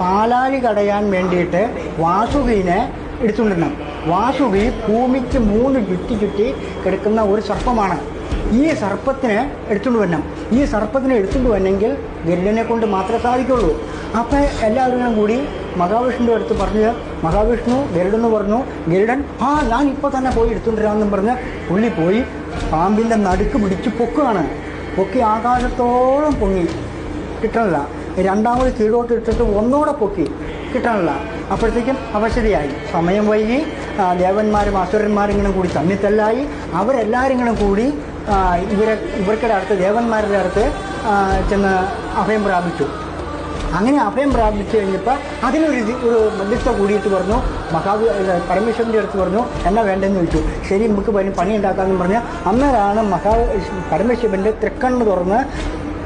പാലാഴി കടയാൻ വേണ്ടിയിട്ട് വാസുകിനെ എടുത്തുകൊണ്ടിരുന്നു. വാസുകി ഭൂമിക്ക് മൂന്ന് ചുറ്റി ചുറ്റി കിടക്കുന്ന ഒരു സർപ്പമാണ്. ഈ സർപ്പത്തിന് എടുത്തുകൊണ്ട് വരണം. ഈ സർപ്പത്തിന് എടുത്തുകൊണ്ട് വന്നെങ്കിൽ ഗരുഡനെ കൊണ്ട് മാത്രമേ സാധിക്കുള്ളൂ. അപ്പോൾ എല്ലാവരും കൂടി മഹാവിഷ്ണുവിന്റെ അടുത്ത് പറഞ്ഞ് മഹാവിഷ്ണു ഗരുഡെന്ന് പറഞ്ഞു ഗരുഡൻ ആ ഞാൻ ഇപ്പോൾ തന്നെ പോയി എടുത്തുകൊണ്ടിരാമെന്നും പറഞ്ഞ് പുള്ളി പോയി പാമ്പിന്റെ നടുക്ക് പിടിച്ച് പൊക്കുകയാണ്. പൊക്കി ആകാശത്തോളം പൊങ്ങി. കിട്ടണില്ല. രണ്ടാമത് കീഴോട്ട് ഇട്ടിട്ട് ഒന്നോടെ പൊക്കി കിട്ടാനുള്ള. അപ്പോഴത്തേക്കും അവശതയായി സമയം വൈകി. ദേവന്മാരും അസുരന്മാരും ഇങ്ങനെ കൂടി തമ്മിത്തല്ലായി. അവരെല്ലാവരും ഇങ്ങനെ കൂടി ഇവരെ ഇവർക്കിടെ അടുത്ത് ദേവന്മാരുടെ അടുത്ത് ചെന്ന് അഭയം പ്രാപിച്ചു. അങ്ങനെ അഭയം പ്രാപിച്ചു കഴിഞ്ഞപ്പോൾ അതിനൊരു ഒരു മധ്യസ്ഥ കൂടിയിട്ട് പറഞ്ഞു മഹാവി പരമേശ്വരന്റെ അടുത്ത് പറഞ്ഞു എന്നാ വേണ്ടെന്ന് ചോദിച്ചു. ശരി നമുക്ക് പണി പണി ഉണ്ടാക്കാമെന്ന് പറഞ്ഞ് അന്നേരമാണ് മഹാ പരമേശ്വരന്റെ തൃക്കണ്ണ് തുറന്ന്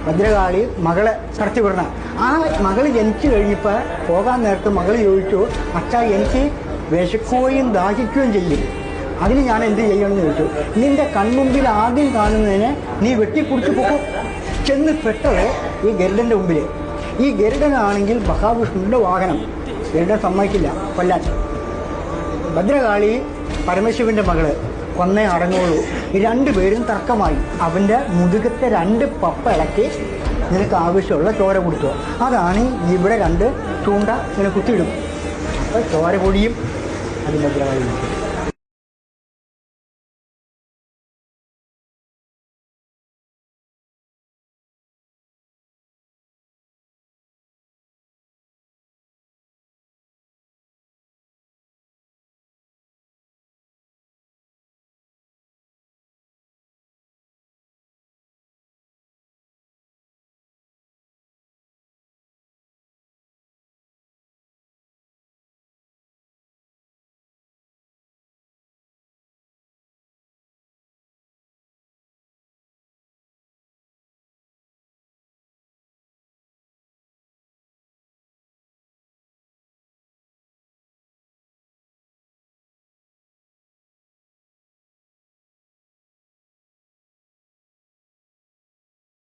ഭദ്രകാളി മകളെ കടത്തി വിടണം. ആ മകൾ ജനിച്ചു കഴിഞ്ഞപ്പോൾ പോകാൻ നേരത്ത് മകൾ ചോദിച്ചു അച്ഛ എനിക്ക് വിശക്കുകയും ദാഹിക്കുകയും ചെയ്യും. അതിന് ഞാൻ എന്ത് ചെയ്യണമെന്ന് ചോദിച്ചു. നിന്റെ കൺമുമ്പിൽ ആദ്യം കാണുന്നതിനെ നീ വെട്ടിക്കുടിച്ച് പോകും ചെന്ന് പെട്ടത് ഈ ഗരുഡന്റെ മുമ്പിൽ ഈ ഗരുഡനാണെങ്കിൽ മഹാവിഷ്ണുവിന്റെ വാഹനം. ഗരുഡൻ സമ്മതിക്കില്ല. കൊല്ലാൻ. ഭദ്രകാളി പരമശിവന്റെ മകൾ. കൊന്നേ അടങ്ങുള്ളൂ. രണ്ടുപേരും തർക്കമായി. അവന്റെ മുതുകത്തെ രണ്ട് പപ്പ ഇളക്കി നിനക്ക് ആവശ്യമുള്ള ചോര കൊടുത്തു. അതാണ് ഇവിടെ രണ്ട് ചൂണ്ട ഇങ്ങനെ കുത്തിയിടും. അപ്പോൾ ചോര പൊടിയും അതിന്റെ കൊടുക്കും